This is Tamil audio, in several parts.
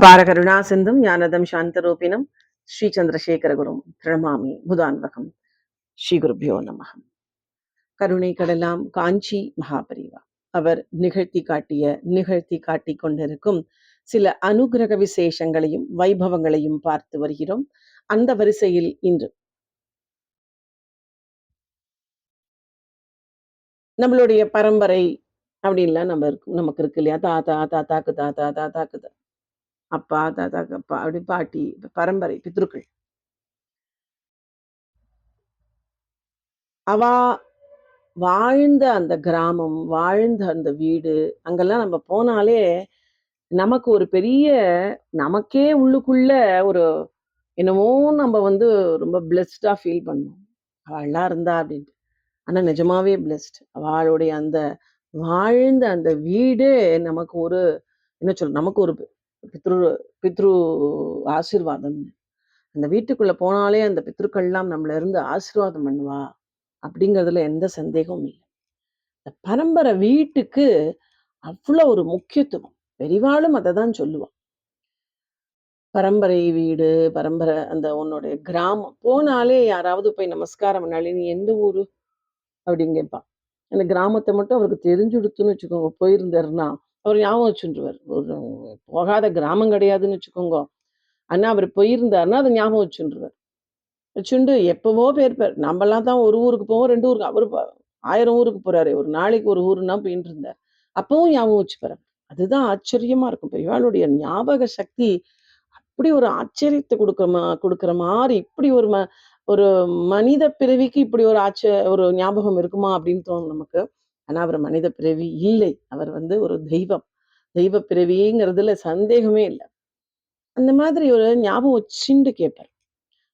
அபாரகருணா சிந்தும் ஞானதம் சாந்தரூபினம் ஸ்ரீ சந்திரசேகரகுரும் பிரணமாமி புதான்வகம். ஸ்ரீ குருபியோ நமகம் கருணை கடலாம் காஞ்சி மகாபரிவா. அவர் நிகழ்த்தி காட்டிய நிகழ்த்தி காட்டிக் கொண்டிருக்கும் சில அனுகிரக விசேஷங்களையும் வைபவங்களையும் பார்த்து வருகிறோம். அந்த வரிசையில் இன்று நம்மளுடைய பரம்பரை அப்படின்லாம் நம்ம இருக்கும் நமக்கு இருக்கு இல்லையா? தாத்தா தாத்தாக்கு தாத்தா தாத்தாக்கு தா- அப்பா தாத்தா அப்பா அப்படி பாட்டி பரம்பரை பித்ருக்கள். அவா வாழ்ந்த அந்த கிராமம் வாழ்ந்த அந்த வீடு அங்கெல்லாம் நம்ம போனாலே நமக்கு ஒரு பெரிய நமக்கே உள்ளுக்குள்ள ஒரு என்னமோ நம்ம வந்து ரொம்ப பிளெஸ்டா ஃபீல் பண்ணோம் அவள்லாம் இருந்தா அப்படின்ட்டு. ஆனா நிஜமாவே பிளெஸ்ட் அவளுடைய அந்த வாழ்ந்த அந்த வீடு நமக்கு ஒரு என்ன சொல்ல நமக்கு ஒரு பித்ரு பித்ரு ஆசீர்வாதம். அந்த வீட்டுக்குள்ள போனாலே அந்த பித்ருக்கள்லாம் நம்மள இருந்து ஆசீர்வாதம் பண்ணுவா அப்படிங்கிறதுல எந்த சந்தேகமும் இல்லை. இந்த பரம்பரை வீட்டுக்கு அவ்வளோ ஒரு முக்கியத்துவம். பெரிவாளும் அதை தான் சொல்லுவா. பரம்பரை வீடு பரம்பரை அந்த உன்னுடைய கிராமம் போனாலே யாராவது போய் நமஸ்காரம் பண்ணாலே நீ எந்த ஊர்? அப்படின்னு கேட்பா. அந்த கிராமத்தை மட்டும் அவருக்கு தெரிஞ்சுடுத்துன்னு வச்சுக்கோங்க போயிருந்தாருன்னா அவர் ஞாபகம் வச்சுருவார். ஒரு போகாத கிராமம் கிடையாதுன்னு வச்சுக்கோங்க. ஆனா அவர் போயிருந்தாருன்னா அதை ஞாபகம் வச்சுருவார். வச்சுண்டு எப்பவோ பேர்ப்பார் நம்மலாம் தான் ஒரு ஊருக்கு போவோம் ரெண்டு ஊருக்கு. அவர் ஆயிரம் ஊருக்கு போறாரு. ஒரு நாளைக்கு ஒரு ஊருன்னா போயின்னு இருந்தார் அப்பவும் ஞாபகம் வச்சுப்பாரு. அதுதான் ஆச்சரியமா இருக்கும். பெரியவாளுடைய ஞாபக சக்தி அப்படி ஒரு ஆச்சரியத்தை கொடுக்குற மா கொடுக்குற மாதிரி இப்படி ஒரு ம ஒரு மனித பிறவிக்கு இப்படி ஒரு ஆச்ச ஒரு ஞாபகம் இருக்குமா அப்படின்னு தோணும் நமக்கு. ஆனா அவர் மனித பிறவி இல்லை. அவர் வந்து ஒரு தெய்வம். தெய்வ பிறவிங்கிறதுல சந்தேகமே இல்லை. அந்த மாதிரி ஒரு ஞாபகம் வச்சுண்டு கேட்பார்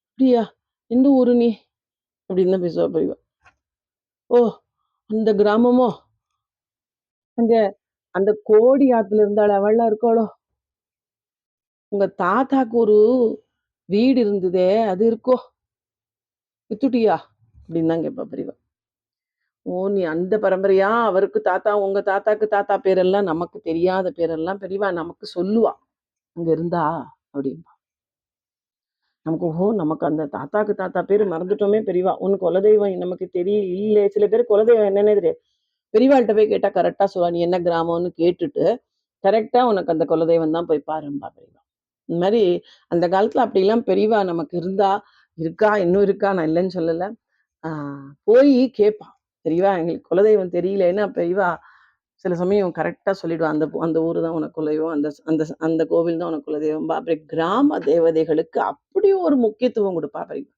அப்படியா? எந்த ஊரு நீ? அப்படின்னு தான் பேசுவா பெரியவா ஓ அந்த கிராமமோ? அங்க அந்த கோடி ஆத்துல இருந்தாள் அவள்லாம் இருக்காளோ? உங்க தாத்தாக்கு ஒரு வீடு இருந்ததே அது இருக்கோ? வித்துட்டியா? அப்படின்னு தான் கேட்பா பெரியவா ஓ நீ அந்த பரம்பரையா? அவருக்கு தாத்தா உங்க தாத்தாக்கு தாத்தா பேரெல்லாம் நமக்கு தெரியாத பேரெல்லாம் பெரியவா நமக்கு சொல்லுவா. அங்க இருந்தா? அப்படின்பா நமக்கு ஓ நமக்கு அந்த தாத்தாக்கு தாத்தா பேர் மறந்துட்டோமே பெரியவா. உன் குலதெய்வம் நமக்கு தெரியல இல்லை சில பேர் குலதெய்வம் என்னன்னே தெரியாது. பெரியவாள்கிட்ட போய் கேட்டா கரெக்டா சொல்லுவா. நீ என்ன கிராமம்னு கேட்டுட்டு கரெக்டா உனக்கு அந்த குலதெய்வம் தான் போய் பாரும்பா பெரியவா. இந்த மாதிரி அந்த காலத்துல அப்படிலாம் பெரியவா நமக்கு இருந்தா இருக்கா? இன்னும் இருக்கா? நான் இல்லைன்னு சொல்லல. ஆஹ் போய் கேட்பா தெரியவா எங்களுக்கு குலதெய்வம் தெரியலன்னா பெரியவா சில சமயம் கரெக்டா சொல்லிடுவா. அந்த அந்த ஊர் தான் உனக்கு குலதெய்வம் அந்த அந்த அந்த கோவில் தான் உனக்கு குலதெய்வம் அப்படி கிராம தேவதைகளுக்கு அப்படியும் ஒரு முக்கியத்துவம் கொடுப்பா பெரியவா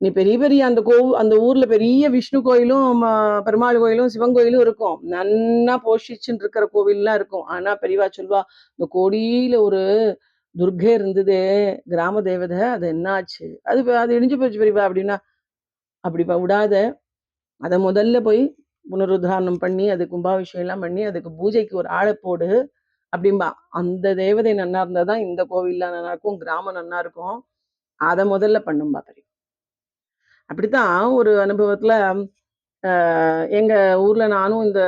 நீ பெரிய பெரிய அந்த கோ அந்த ஊர்ல பெரிய விஷ்ணு கோயிலும் பெருமாள் கோயிலும் சிவன் கோயிலும் இருக்கும். நன்னா போஷிச்சுன்னு இருக்கிற கோவில்லாம் இருக்கும். ஆனா பெரியவா சொல்வா இந்த கோடியில ஒரு துர்கை இருந்ததே கிராம தேவதை அது என்னாச்சு? அது அது இடிஞ்சு போச்சு பெரியவா அப்படின்னா அப்படி விடாத. அதை முதல்ல போய் புனருத்தாரணம் பண்ணி அது கும்பாபிஷேகம்லாம் பண்ணி அதுக்கு பூஜைக்கு ஒரு ஆளை போடு அப்படிம்பா. அந்த தேவதை நன்னா இருந்தாதான் இந்த கோவில்லாம் நல்லா இருக்கும் கிராமம் நல்லா இருக்கும். அதை முதல்ல பண்ணும்பா தெரியும் அப்படித்தான் ஒரு அனுபவத்துல எங்கள் எங்க ஊர்ல நானும் இந்த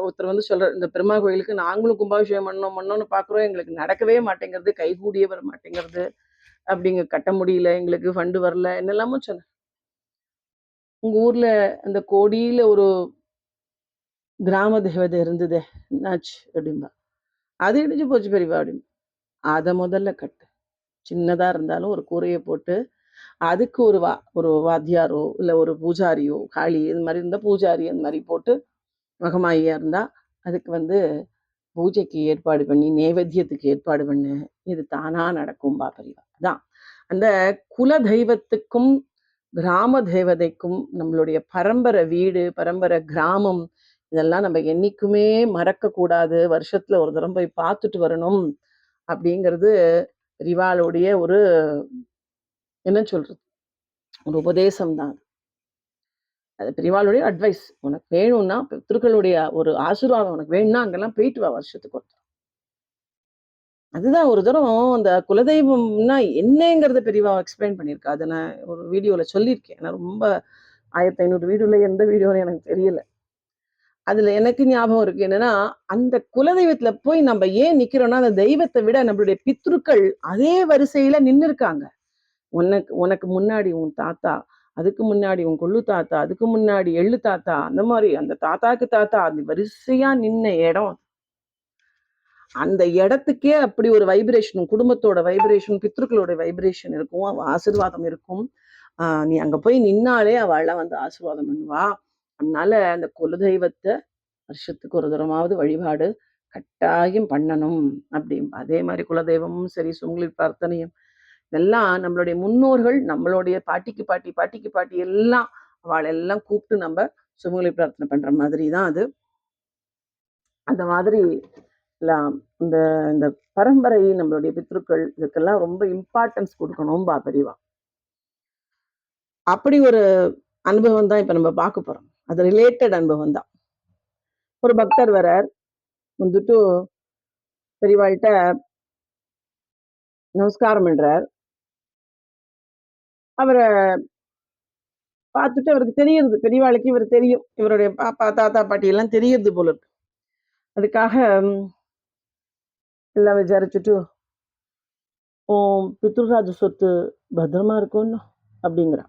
ஒருத்தர் வந்து சொல்ற இந்த பெருமாள் கோயிலுக்கு நாங்களும் கும்பாபிஷேகம் பண்ணோம் பண்ணோம்னு பாக்குறோம். எங்களுக்கு நடக்கவே மாட்டேங்கிறது கைகூடியே வர மாட்டேங்கிறது. அப்படிங்க கட்ட முடியல எங்களுக்கு ஃபண்டு வரல என்னெல்லாமோ சொன்ன உங்க ஊர்ல அந்த கோடியில ஒரு கிராம தேவதை இருந்ததே என்னாச்சு அப்படிம்பா. அது இடிஞ்சு போச்சு பெரியவா அப்படின்னு அதை முதல்ல கட்டு. சின்னதா இருந்தாலும் ஒரு கூரையை போட்டு அதுக்கு ஒரு வா ஒரு வாத்தியாரோ இல்லை ஒரு பூஜாரியோ காளி இந்த மாதிரி இருந்தால் பூஜாரி அந்த மாதிரி போட்டு மகமாயியா இருந்தா அதுக்கு வந்து பூஜைக்கு ஏற்பாடு பண்ணி நைவேத்தியத்துக்கு ஏற்பாடு பண்ணு. இது தானா நடக்கும் பெரியவா அதான். அந்த குல தெய்வத்துக்கும் கிராம தேவதைக்கும் நம்மளுடைய பரம்பரை வீடு பரம்பரை கிராமம் இதெல்லாம் நம்ம என்னைக்குமே மறக்க கூடாது வருஷத்துல ஒரு தரம் போய் பார்த்துட்டு வரணும் அப்படிங்கிறது ரிவாளுடைய ஒரு என்ன சொல்றது? ஒரு உபதேசம் தான் அது பெரியவாளுடைய அட்வைஸ் உனக்கு வேணும்னா பித்திருக்களுடைய ஒரு ஆசீர்வாதம் உனக்கு வேணும்னா அங்கெல்லாம் போயிட்டு வா வருஷத்துக்கு ஒரு அதுதான் ஒரு தரம் அந்த குலதெய்வம்னா என்னங்கிறத பெரியவா எக்ஸ்பிளைன் பண்ணியிருக்கா. அதை நான் ஒரு வீடியோவில் சொல்லியிருக்கேன். நான் ரொம்ப ஆயிரத்தி ஐநூறு வீடியோல எந்த வீடியோன்னு எனக்கு தெரியல. அதுல எனக்கு ஞாபகம் இருக்கு. என்னன்னா, அந்த குலதெய்வத்துல போய் நம்ம ஏன் நிற்கிறோன்னா அந்த தெய்வத்தை விட நம்மளுடைய பித்ருக்கள் அதே வரிசையில் நின்று இருக்காங்க உனக்கு உனக்கு முன்னாடி உன் தாத்தா, அதுக்கு முன்னாடி உன் கொள்ளு தாத்தா, அதுக்கு முன்னாடி எள்ளு தாத்தா, அந்த மாதிரி அந்த தாத்தாக்கு தாத்தா அது வரிசையா நின்ன இடம். அந்த இடத்துக்கே அப்படி ஒரு வைப்ரேஷன் குடும்பத்தோட வைப்ரேஷன், பித்ருக்களோட வைப்ரேஷன் இருக்கும். அவள் ஆசிர்வாதம் இருக்கும். நீ அங்க போய் நின்னாலே அவள்லாம் வந்து ஆசிர்வாதம் பண்ணுவா. அதனால அந்த குலதெய்வத்தை வருஷத்துக்கு ஒரு தூரமாவது வழிபாடு கட்டாயம் பண்ணணும் அப்படிம்பா. அதே மாதிரி குலதெய்வமும் சரி, சுங்குலி பிரார்த்தனையும் இதெல்லாம் நம்மளுடைய முன்னோர்கள், நம்மளுடைய பாட்டிக்கு பாட்டி, பாட்டிக்கு பாட்டி எல்லாம் அவளெல்லாம் கூப்பிட்டு நம்ம சுமங்கலி பிரார்த்தனை பண்ற மாதிரி தான் அது. அந்த மாதிரி இந்த இந்த பரம்பரை நம்மளுடைய பித்ருக்கள் இதுக்கெல்லாம் ரொம்ப இம்பார்ட்டன்ஸ் குடுக்கணும்பா பெரியவா. அப்படி ஒரு அனுபவம் தான் இப்ப நம்ம பார்க்க போறோம். அது ரிலேட்டட் அனுபவம் தான். ஒரு பக்தர் வரார். வந்துட்டு பெரியவாள்கிட்ட நமஸ்காரம் பண்ணுறார் அவர பார்த்துட்டு அவருக்கு தெரியுது பெரியவாளுக்கு இவர் தெரியும். இவருடைய பாப்பா, தாத்தா, பாட்டி எல்லாம் தெரியுறது போல இருக்கு. அதுக்காக எல்லாம் விசாரிச்சுட்டு, "உன் பித்ருராஜ சொத்து பத்திரமா இருக்கணும்" அப்படிங்கிறா.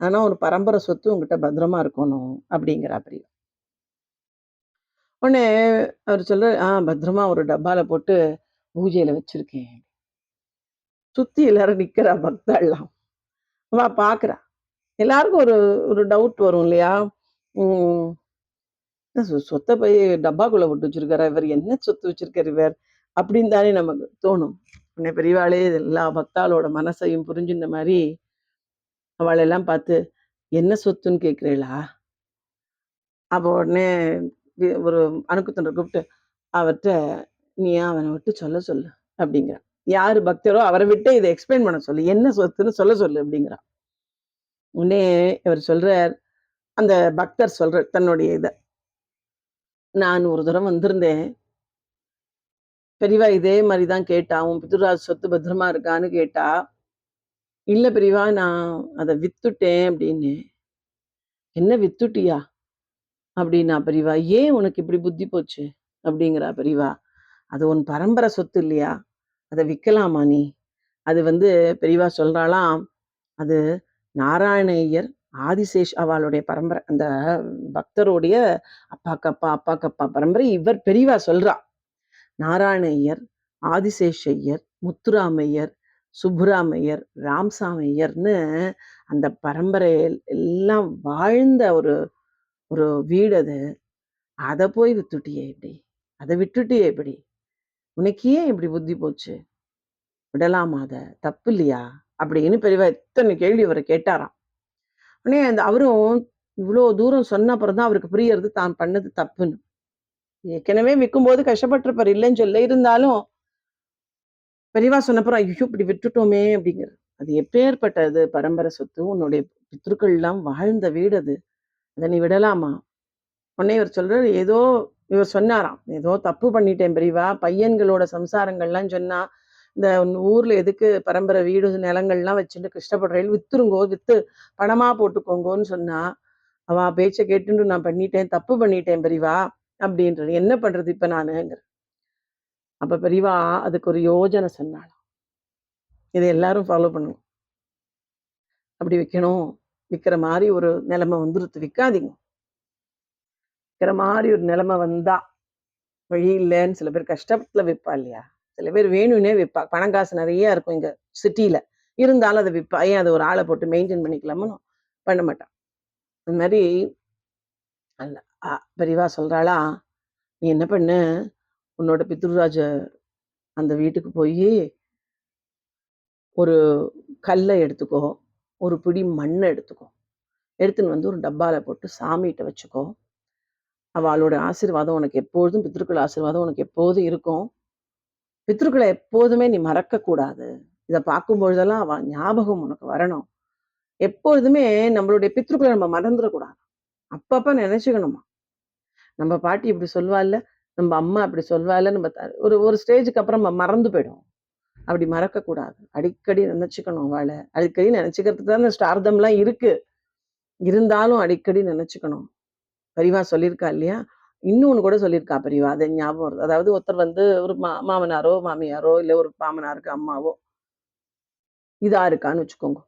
ஆனா, ஒரு பரம்பரை சொத்து உங்ககிட்ட பத்திரமா இருக்கணும் அப்படிங்கிறா பிரியா உடனே அவர் சொல்ற "ஆ பத்திரமா ஒரு டப்பால போட்டு பூஜையில வச்சிருக்கேன்." சுத்தி எல்லாரும் நிக்கிறா பக்தாள்லாம். வா பாக்குறா எல்லாருக்கும் ஒரு ஒரு டவுட் வரும் இல்லையா? சொத்தை போய் டப்பாக்குள்ள போட்டு வச்சிருக்காரா இவர்? என்ன சொத்து வச்சிருக்காரு இவர்? அப்படின்னு தானே நமக்கு தோணும். உன்னை பெரியவாளே எல்லா பக்தாளோட மனசையும் புரிஞ்சுன மாதிரி அவளெல்லாம் பார்த்து, "என்ன சொத்துன்னு கேட்குறீளா அப்போ உடனே ஒரு அணுக்குத்தொண்டர கூப்பிட்டு, அவர்ட்ட, "நீ அவனை விட்டு சொல்ல சொல்லு" அப்படிங்கிறான் யாரு பக்தரோ அவரை விட்டு இதை எக்ஸ்பிளைன் பண்ண சொல்லு. என்ன சொத்துன்னு சொல்ல சொல்லு அப்படிங்கிறான் உடனே இவர் சொல்றார், அந்த பக்தர் சொல்ற தன்னுடைய இதை "நான் ஒரு தடவ வந்திருந்தேன். பெரியவா இதே மாதிரி தான் கேட்டா. உன் பித்ருராஜ் சொத்து பத்திரமா இருக்கான்னு கேட்டா. இல்ல பெரியவா நான் அத வித்துட்டேன்" அப்படின்னு "என்ன வித்துட்டியா?" அப்படின்னா பெரியவா. "ஏன் உனக்கு இப்படி புத்தி போச்சு?" அப்படிங்கிறா பெரியவா. "அது உன் பரம்பரை சொத்து இல்லையா? அத விக்கலாமா நீ?" அது வந்து பெரியவா சொல்றாளாம், அது நாராயண ஐயர், ஆதிசேஷ் அவளுடைய பரம்பரை. அந்த பக்தருடைய அப்பா, கப்பா அப்பா பரம்பரை இவர் பெரியவா சொல்றா. நாராயண ஐயர், ஐயர், முத்துராமையர், சுப்புராமையர், ராம்சாமையர்னு அந்த பரம்பரையில் எல்லாம் வாழ்ந்த ஒரு ஒரு வீடு அது. அத போய் வித்துட்டியே இப்படி? அத விட்டுட்டியே இப்படி? உனக்கு ஏன் இப்படி புத்தி போச்சு? விடலாமா அதை தப்பு இல்லையா? அப்படின்னு பெரியவா இத்தனை கேள்வி அவர் கேட்டாராம். உடனே அந்த அவரும் இவ்வளோ தூரம் சொன்ன அப்புறம் தான் அவருக்கு புரியறது தான் பண்ணது தப்புன்னு. ஏற்கனவே விற்கும்போது கஷ்டப்பட்டிருப்பார் இல்லைன்னு சொல்ல இருந்தாலும் பெரியவா சொன்னப்புறம், "ஐயோ! இப்படி விட்டுட்டோமே" அப்படிங்கிறாரு. அது எப்பேர்ப்பட்டது பரம்பரை சொத்து. உன்னுடைய பித்ருக்கள்லாம் வாழ்ந்த வீடு அது. அத நீ விடலாமா? உடனே இவர் சொல்றாரு, ஏதோ இவர் சொன்னாராம். "ஏதோ தப்பு பண்ணிட்டேன் பெரியவா. பையன்களோட சம்சாரங்கள்லாம் சொன்னா, இந்த ஊர்ல எதுக்கு பரம்பரை வீடு, நிலங்கள்லாம் வச்சுட்டு கஷ்டப்படுறேன். வித்துருங்கோ, வித்து பணமா போட்டுக்கோங்கோன்னு சொன்னா, அவ பேச்சை கேட்டுட்டு நான் பண்ணிட்டேன். தப்பு பண்ணிட்டேன் பெரியவா" அப்படின்றது "என்ன பண்றது இப்ப நானுங்கிற அப்ப பெரியவா அதுக்கு ஒரு யோஜனை சொன்னாலும் இத எல்லாரும் ஃபாலோ பண்ணுவோம் அப்படி விக்கணும். விக்கிற மாதிரி ஒரு நிலைமை வந்துருத்து. விக்காதீங்க. விக்கிற மாதிரி ஒரு நிலைமை வந்தா, வழி இல்லைன்னு சில பேர் கஷ்டத்துல விப்பா இல்லையா? சில பேர் வேணும்னே விப்பா. பணம் காசு நிறைய இருக்கும் இங்க சிட்டியில இருந்தாலும் அதை விப்பா. ஏன் அதை ஒரு ஆள போட்டு மெயின்டெயின் பண்ணிக்கலாம்னு பண்ண மாட்டான் அந்த மாதிரி அல்ல பெரியவா சொல்கிறாளா "நீ என்ன பண்ணு, உன்னோட பித்ருராஜ அந்த வீட்டுக்கு போயி" "ஒரு கல்லை எடுத்துக்கோ. ஒரு பிடி மண்ணை எடுத்துக்கோ. எடுத்துன்னு வந்து ஒரு டப்பால போட்டு சாமிகிட்ட வச்சுக்கோ. அவளோட ஆசீர்வாதம் உனக்கு எப்பொழுதும் பித்ருக்கள் ஆசீர்வாதம் உனக்கு எப்போதும் இருக்கும். பித்ருக்களை எப்போதுமே நீ மறக்கக்கூடாது. இதை பார்க்கும்பொழுதெல்லாம் அவள் ஞாபகம் உனக்கு வரணும். எப்பொழுதுமே நம்மளுடைய பித்ருக்களை நம்ம மறந்துடக்கூடாது அப்பப்போ நினச்சிக்கணுமா நம்ம பாட்டி இப்படி சொல்வால்ல, நம்ம அம்மா அப்படி சொல்வால்ல, நம்ம ஒரு ஒரு ஸ்டேஜ்க்கு அப்புறம் நம்ம மறந்து போயிடும். அப்படி மறக்கக்கூடாது. அடிக்கடி நினச்சிக்கணும் அவளை அடிக்கடி நினச்சிக்கிறதுக்கு தான் இந்த ஸ்டார்தம்லாம் இருக்கு. இருந்தாலும் அடிக்கடி நினச்சிக்கணும் பரிவா சொல்லியிருக்கா இல்லையா? இன்னொன்னு கூட சொல்லியிருக்கா பரிவா அது ஞாபகம் வருது. அதாவது ஒருத்தர் வந்து ஒரு மா மாமனாரோ, மாமியாரோ, இல்ல ஒரு மாமனாருக்கு அம்மாவோ இதா இருக்கான்னு வச்சுக்கோங்க.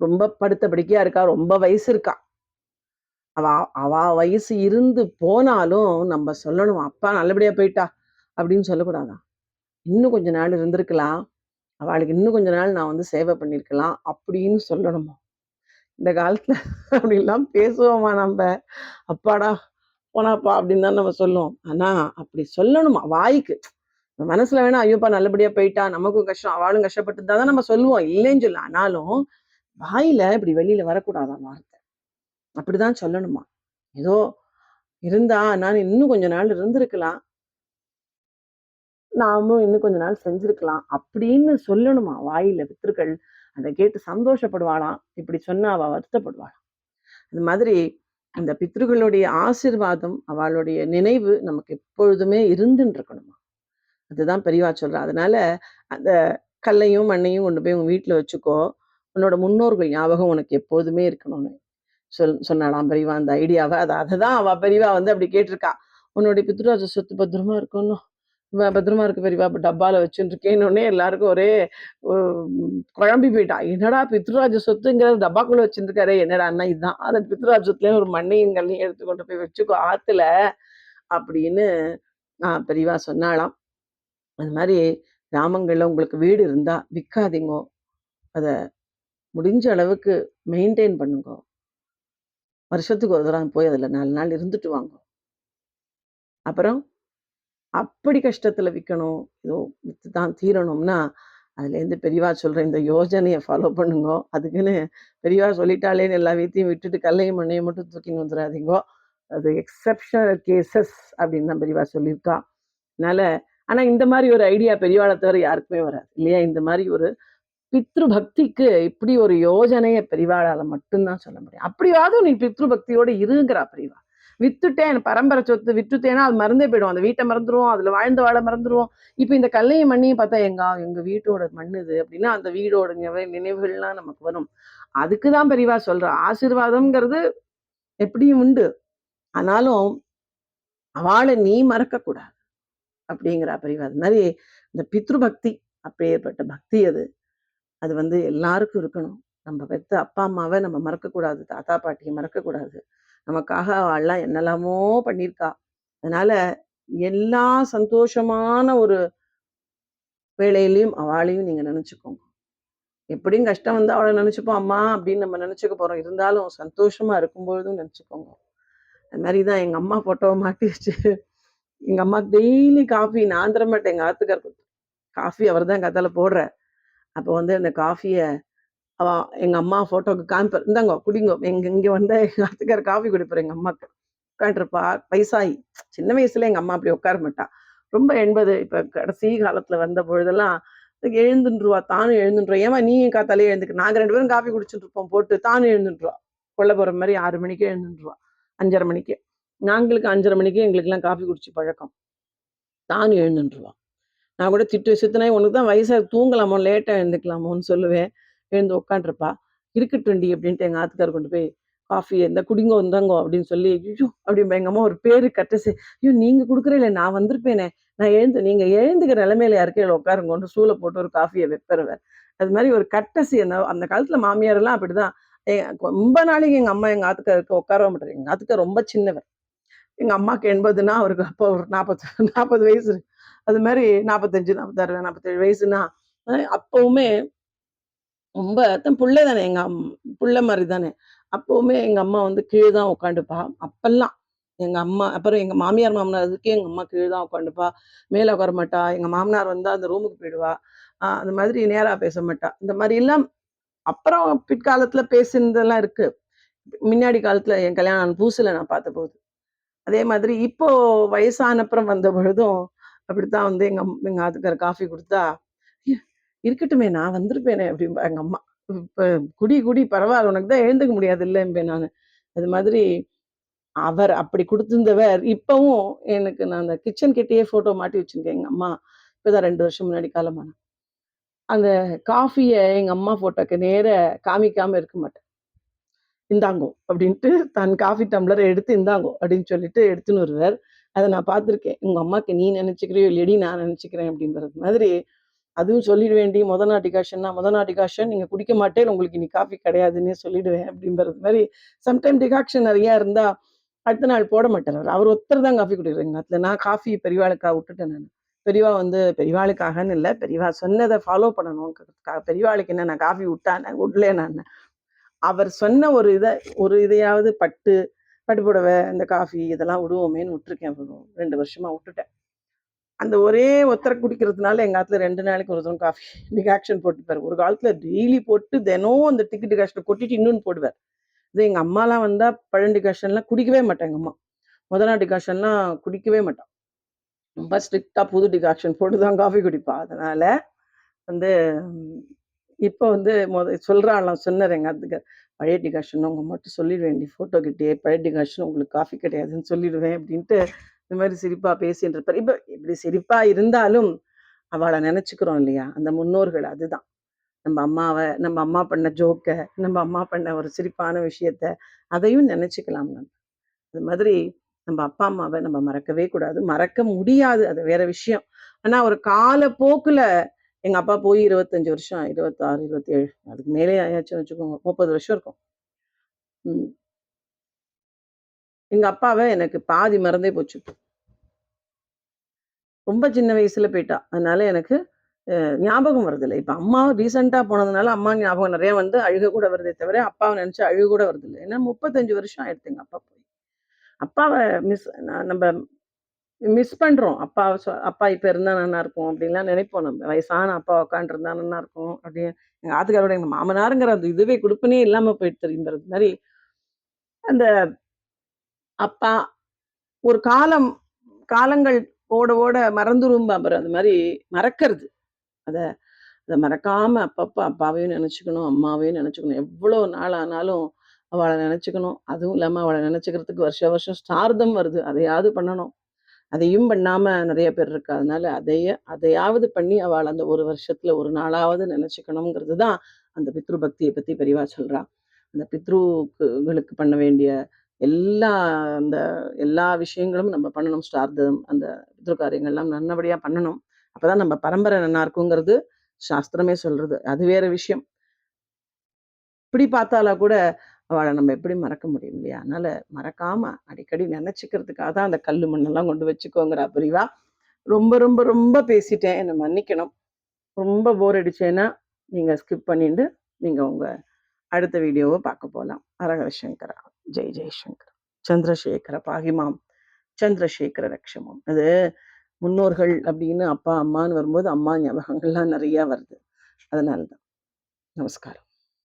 ரொம்ப படுத்த படுக்கையா இருக்கா. ரொம்ப வயசு இருக்கா. அவ அவ வயசு இருந்து போனாலும் நம்ம சொல்லணும். "அப்பா நல்லபடியா போயிட்டா" அப்படின்னு சொல்லக்கூடாதா "இன்னும் கொஞ்ச நாள் இருந்திருக்கலாம். அவளுக்கு இன்னும் கொஞ்ச நாள் நான் வந்து சேவை பண்ணியிருக்கலாம்" அப்படின்னு சொல்லணுமா இந்த காலத்துல அப்படிலாம் பேசுவோமா நம்ம "அப்பாடா போனாப்பா" அப்படின்னு தான் நம்ம சொல்லுவோம். ஆனா அப்படி சொல்லணுமா வாய்க்கு. மனசுல வேணா ஐயோப்பா நல்லபடியா போயிட்டா, நமக்கும் கஷ்டம், அவளும் கஷ்டப்பட்டு தான் நம்ம சொல்லுவோம். இல்லைன்னு சொல்லலாம் ஆனாலும் வாயில இப்படி வெளியில வரக்கூடாதான் வார்த்தை. அப்படிதான் சொல்லணுமா. ஏதோ இருந்தா நான் இன்னும் கொஞ்ச நாள் இருந்திருக்கலாம். நாமும் இன்னும் கொஞ்ச நாள் செஞ்சிருக்கலாம். அப்படின்னு சொல்லணுமா வாயில பித்ருக்கள். அத கேட்டு சந்தோஷப்படுவாளாம். இப்படி சொன்னா அவ வருத்தப்படுவாளாம். அது மாதிரி அந்த பித்ருகளுடைய ஆசிர்வாதம் அவளுடைய நினைவு நமக்கு எப்பொழுதுமே இருந்துன்னு இருக்கணுமா. அதுதான் பெரியவா சொல்றா. அதனால அந்த கல்லையும், மண்ணையும் கொண்டு போய் உங்க வீட்டுல வச்சுக்கோ. உன்னோட முன்னோர்கள் ஞாபகம் உனக்கு எப்போதுமே இருக்கணும்னு சொல் சொன்னாளாம் பெரியவா அந்த ஐடியாவை அதை அதை தான் அவள் பெரியவா வந்து அப்படி கேட்டிருக்கா. உன்னுடைய பித்ருராஜ சொத்து பத்திரமா இருக்கணும். பத்திரமா இருக்கு பெரியவா. இப்போ டப்பாவில் வச்சுருக்கேன்னொடனே எல்லாருக்கும் ஒரே குழம்பி போயிட்டா. என்னடா பித்ருராஜ சொத்துங்கிறது டப்பாக்குள்ளே வச்சுருக்காரு என்னடா அண்ணா இதுதான். அந்த பித்ருராஜ சொத்துலேயும் ஒரு மண்ணையும், கல்லையும் எடுத்து கொண்டு போய் வச்சுக்கோ ஆற்றுல அப்படின்னு பெரியவா சொன்னாளாம். அது மாதிரி கிராமங்களில் உங்களுக்கு வீடு இருந்தால் விற்காதீங்கோ அதை முடிஞ்ச அளவுக்கு மெயின்டைன் பண்ணுங்கோ. வருஷத்துக்கு ஒரு தடவை போய் அதில் நாலு நாள் இருந்துட்டு வாங்கும் அப்புறம் அப்படி கஷ்டத்துல விக்கணும். ஏதோ வித்து தான் தீரணும்னா, அதுலேருந்து பெரியவா சொல்ற இந்த யோஜனைய ஃபாலோ பண்ணுங்கோ. அதுக்குன்னு பெரியவா சொல்லிட்டாலேன்னு எல்லா வீட்டையும் விட்டுட்டு கல்லையும், மண்ணையும் மட்டும் தூக்கின்னு வந்துடாதீங்கோ அது எக்ஸப்ஷனல் கேசஸ் அப்படின்னு தான் பெரியவா சொல்லியிருக்கா. அதனால ஆனா இந்த மாதிரி ஒரு ஐடியா பெரியவாளை தவிர யாருக்குமே வராது. இல்லையா? இந்த மாதிரி ஒரு பித்ரு பக்திக்கு இப்படி ஒரு யோஜனையை பெரியவாளால மட்டும் தான் சொல்ல முடியும். அப்படியாவது நீ பித்ரு பக்தியோட இருங்கிறா பெரியவா. வித்துட்டேன் பரம்பரை சொத்து விட்டுட்டேன்னா அது மறந்தே போயிடும். அந்த வீட்டை மறந்துருவோம். அதுல வாழ்ந்த வாழ மறந்துடுவோம் இப்ப இந்த கல்லையும், மண்ணையும் பார்த்தா எங்க எங்க வீட்டோட மண்ணுது இது அப்படின்னா, அந்த வீடோட நினைவுகள்லாம் நமக்கு வரும். அதுக்கு தான் பெரியவா சொல்றா. ஆசீர்வாதம்ங்கிறது எப்படியும் உண்டு. ஆனாலும் அவளை நீ மறக்கக்கூடாது. அப்படிங்கிறா பெரியவா. அது மாதிரி இந்த பித்ரு பக்தி அப்பேற்பட்ட பக்தி அது. அது வந்து எல்லாருக்கும் இருக்கணும். நம்ம பெத்த அப்பா, அம்மாவை நம்ம மறக்கக்கூடாது. தாத்தா, பாட்டியை மறக்கக்கூடாது. நமக்காக அவள்லாம் என்னெல்லாமோ பண்ணியிருக்கா. அதனால எல்லா சந்தோஷமான ஒரு வேலையிலையும் அவாளையும் நீங்க நினச்சிக்கோங்க எப்படியும் கஷ்டம் வந்தா அவள நினச்சிப்போம் அம்மா அப்படின்னு நம்ம நினச்சிக்க போறோம். இருந்தாலும் சந்தோஷமா இருக்கும்பொழுதும் நினச்சிக்கோங்க அது மாதிரி தான் எங்க அம்மா ஃபோட்டோவை மாட்டி வச்சு எங்க அம்மாவுக்கு டெய்லி காஃபி நான் தர மாட்டேன். எங்க ஆத்துக்கார் காஃபி அவர் தான் கதையில் போடுறார். அப்போ வந்து அந்த காஃபியை அவ எங்க அம்மா ஃபோட்டோக்கு காமிப்பார். இந்தாங்க குடிங்கோ." எங்க இங்கே வந்தா எங்க காஃபி கொடுப்பார் எங்கள் அம்மாக்கு. உட்காந்துருப்பா. வயசாயி. சின்ன வயசுல எங்க அம்மா அப்படி உட்கார மாட்டா. ரொம்ப எண்பது இப்போ கடைசி காலத்தில் வந்த பொழுதெல்லாம் எழுந்துருவா தானும் எழுந்துன்ருவா. "ஏம்மா நீயும் காத்தாலே எழுந்துக்க." நாங்கள் ரெண்டு பேரும் காஃபி குடிச்சுட்டு இருப்போம் போட்டு. தானும் எழுந்துருவா கொள்ள போகிற மாதிரி ஆறு மணிக்கே எழுந்துருவா அஞ்சரை மணிக்கு. நாங்களுக்கு 5:30 மணிக்கு எங்களுக்கெல்லாம் காஃபி குடிச்சு பழக்கம். தானும் எழுந்துருவா நான் கூட திட்டு "சித்தனாய் உனக்கு தான் வயசாக தூங்கலாமோ, லேட்டாக எழுந்துக்கலாமோன்னு" சொல்லுவேன். எழுந்து உட்காந்துருப்பா. இருக்கட்டுண்டி அப்படின்ட்டு எங்க ஆத்துக்கார் கொண்டு போய் காஃபி இந்த குடிங்கோ, இந்தாங்கோ" அப்படின்னு சொல்லி ஐயோ! அப்படி எங்க அம்மா ஒரு பேரு கட்டசி "ஐயோ! நீங்க கொடுக்குறீங்களே நான் வந்திருப்பேனே. நான் எழுந்து நீங்க எழுந்துக்கிற நிலைமையில யாருக்கையில உட்காருங்கன்னு சூளை போட்டு ஒரு காஃபியை வெப்பறவர் அது மாதிரி ஒரு கட்டசி அந்த அந்த காலத்துல மாமியாரெல்லாம் அப்படிதான். ரொம்ப நாளைக்கு எங்க அம்மா எங்க ஆத்துக்காருக்கு உட்காரவே மாட்டாரு. எங்க ஆத்துக்கா ரொம்ப சின்னவர். எங்க அம்மாக்கு 80ன்னா அவருக்கு அப்போ ஒரு 40 40 வயசு. அது மாதிரி நாற்பத்தஞ்சு நாற்பத்தாறு நாற்பத்தேழு வயசுன்னா, அப்பவுமே ரொம்ப அதான் பிள்ளை தானே எங்க அம் புள்ள மாரி தானே. அப்பவுமே எங்க அம்மா வந்து கீழே தான் உட்காந்துப்பா. அப்பெல்லாம் எங்க அம்மா அப்புறம் எங்க மாமியார், மாமனார் அதுக்கே எங்க அம்மா கீழே தான் உட்காந்துப்பா. மேல உட்கார மாட்டா. எங்க மாமனார் வந்தா அந்த ரூமுக்கு போயிடுவா. அந்த மாதிரி நேரா பேச மாட்டா. இந்த மாதிரி எல்லாம் அப்புறம் பிற்காலத்துல பேசினதெல்லாம் இருக்கு. முன்னாடி காலத்துல என் கல்யாணம் ஆன நான் நான் பார்த்தபோது. அதே மாதிரி இப்போ வயசான அப்புறம் வந்த பொழுதும் அப்படித்தான் வந்து எங்க அம்மா எங்க ஆத்துக்கார் காஃபி குடுத்தா, இருக்கட்டுமே நான் வந்திருப்பேனே" அப்படிம்பா எங்க அம்மா. இப்போ குடி குடி பரவாயில்ல உனக்கு தான் எழுந்துக்க முடியாது இல்லைம்பேன் நான் அது மாதிரி அவர் அப்படி கொடுத்திருந்தவர் இப்பவும் எனக்கு நான் அந்த கிச்சன் கிட்டேயே ஃபோட்டோ மாட்டி வச்சிருக்கேன் எங்க அம்மா. இப்பதான் ரெண்டு வருஷம் முன்னாடி காலமான அந்த காஃபிய எங்க அம்மா ஃபோட்டோக்கு நேர காமிக்காம இருக்க மாட்டேன். "இந்தாங்கோ" அப்படின்ட்டு தன் காஃபி டம்ளரை எடுத்து "இந்தாங்கோ" அப்படின்னு சொல்லிட்டு எடுத்துன்னு வருவார். அதை நான் பார்த்துருக்கேன். உங்க அம்மாவுக்கு நீ நினச்சிக்கிறியோ இல்லையோடி நான் நினச்சிக்கிறேன் அப்படின்றது மாதிரி, அதுவும் சொல்லிட வேண்டி மொத நாள் டிகாஷன்னா, மொத நாட்டி டிகாஷன் நீங்க குடிக்க மாட்டேன், உங்களுக்கு இன்னைக்கு காஃபி கிடையாதுன்னே சொல்லிடுவேன் அப்படின்றது மாதிரி சம்டைம் டிகாக்ஷன் நிறையா இருந்தா, அடுத்த நாள் போட மாட்டாரு அவர் ஒருத்தர் தான் காஃபி குடிக்கிறாங்க அதில் நான் காஃபி பெரியவாளுக்காக விட்டுட்டேன் நானு. பெரியவா வந்து பெரியவாளுக்காகன்னு இல்ல, பெரியவா சொன்னதை ஃபாலோ பண்ணணும்ங்கிறதுக்காக. பெரியவாளுக்கு என்ன நான் காஃபி விட்டா என்ன? நான் அவர் சொன்ன ஒரு இதை ஒரு இதையாவது பட்டு, பட்டு புடவை, இந்த காஃபி இதெல்லாம் விடுவோமேன்னு விட்டுருக்கேன். ஒரு 2 வருஷமா விட்டுட்டேன். அந்த ஒரே ஒத்தரை குடிக்கிறதுனால எங்கள் ஆத்துல ரெண்டு நாளைக்கு ஒரு தரம் காஃபி டிகாக்ஷன் போட்டுப்பாரு. ஒரு காலத்துல டெய்லி போட்டு தினம் அந்த திக்கு டிகாஷன கொட்டிட்டு இன்னொன்று போடுவார். இது எங்கள் அம்மாலாம் வந்தால் பழம் டிகாஷன்லாம் குடிக்கவே மாட்டேன் எங்கள் அம்மா. முதல் நாள் டிகாஷன்லாம் குடிக்கவே மாட்டான் ரொம்ப ஸ்ட்ரிக்டாக புது டிகாக்ஷன் போட்டு தான் காஃபி குடிப்பா. அதனால வந்து இப்போ வந்து மொத சொல்றாளாம் சொன்னார் எங்கள் ஆத்துக்கார். "பழைய டிகாஷன் உங்க அம்மாட்ட சொல்லிடுவேன்டி ஃபோட்டோ கிட்டே பழைய டிகாஷன் உங்களுக்கு காஃபி கிடையாதுன்னு சொல்லிடுவேன்" அப்படின்ட்டு இந்த மாதிரி சிரிப்பா பேசின்னு இருப்பார் இப்போ இப்படி சிரிப்பா இருந்தாலும், அவள நினச்சிக்கிறோம் இல்லையா? அந்த முன்னோர்கள் அதுதான். நம்ம அம்மாவ, நம்ம அம்மா பண்ண ஜோக்க, நம்ம அம்மா பண்ண ஒரு சிரிப்பான விஷயத்த, அதையும் நினச்சிக்கலாம் நம்ம. அது மாதிரி நம்ம அப்பா, அம்மாவை நம்ம மறக்கவே கூடாது. மறக்க முடியாது. அது வேற விஷயம். ஆனா ஒரு காலப்போக்குல எங்க அப்பா போய் 25 வருஷம் 26, 27 அதுக்கு மேலே ஆயாச்சுன்னு வச்சுக்கோங்க. 30 வருஷம் இருக்கும். எங்கள் எங்க அப்பாவ எனக்கு பாதி மறந்தே போச்சு. ரொம்ப சின்ன வயசுல போயிட்டா. அதனால எனக்கு ஞாபகம் வருதில்லை இப்ப அம்மா ரீசென்ட்டா போனதுனால அம்மா ஞாபகம் நிறைய வந்து அழுக கூட வருதே தவிர, அப்பாவ நினச்சி அழுக கூட வருதில்லை ஏன்னா 35 வருஷம் ஆயிடுத்து எங்க அப்பா போய். அப்பாவ மிஸ் நம்ம மிஸ் பண்ணுறோம் அப்பா சொ அப்பா இருந்தால் நல்லா இருக்கும் அப்படின்லாம் நினைப்போம் நம்ம. வயசான அப்பா உட்காந்துருந்தா நல்லாருக்கும் அப்படின்னு. எங்கள் ஆத்துக்காரோட எங்கள் மாமனாருங்கிற அந்த இதுவே கொடுப்பனே இல்லாமல் போயிட்டு தெரியுங்கிறது மாதிரி அந்த அப்பா ஒரு காலம் காலங்கள் ஓட ஓட மறந்துரும் அப்புறம் அது மாதிரி மறக்கிறது அதை அதை மறக்காம அப்பப்போ அப்பாவையும் நினச்சிக்கணும் அம்மாவையும் நினச்சிக்கணும் எவ்வளோ நாள் ஆனாலும் அவளை நினச்சிக்கணும் அதுவும் இல்லாமல் அவளை நினச்சிக்கிறதுக்கு வருஷா வருஷம் ஸ்டார்தம் வருது. அதையாவது பண்ணணும். அதையும் பண்ணாம நிறைய பேர் இருக்கா. அதனால அதைய அதையாவது பண்ணி அவள் அந்த ஒரு வருஷத்துல ஒரு நாளாவது நெனச்சுக்கணுங்கிறது தான் அந்த பித்ரு பக்தியை பத்தி பெரியவா சொல்றான் அந்த பித்ருக்கு களுக்கு பண்ண வேண்டிய எல்லா அந்த எல்லா விஷயங்களும் நம்ம பண்ணணும். ஸ்டார்தம் அந்த பித்ரு காரியங்கள்லாம் நல்லபடியா பண்ணணும். அப்பதான் நம்ம பரம்பரை நல்லா இருக்குங்கிறது சாஸ்திரமே சொல்றது. அது வேற விஷயம். இப்படி பார்த்தாலா கூட அவளை நம்ம எப்படி மறக்க முடியும் இல்லையா? அதனால மறக்காம அடிக்கடி நினச்சிக்கிறதுக்காக தான் அந்த கல் மண்ணெல்லாம் கொண்டு வச்சுக்கோங்கிறா பிரிவா ரொம்ப ரொம்ப ரொம்ப பேசிட்டேன். என்னை மன்னிக்கணும். ரொம்ப போர் அடிச்சேன்னா, நீங்க ஸ்கிப் பண்ணிட்டு, நீங்க உங்க அடுத்த வீடியோவை பார்க்க போகலாம் அரகர சங்கரா. ஜெய் ஜெய்சங்கர் சந்திரசேகர பாகிமாம் சந்திரசேகர ரக்ஷமாம். அது முன்னோர்கள் அப்படின்னு அப்பா, அம்மான்னு வரும்போது அம்மா ஞாபகங்கள்லாம் நிறையா வருது. அதனால தான். நமஸ்காரம்.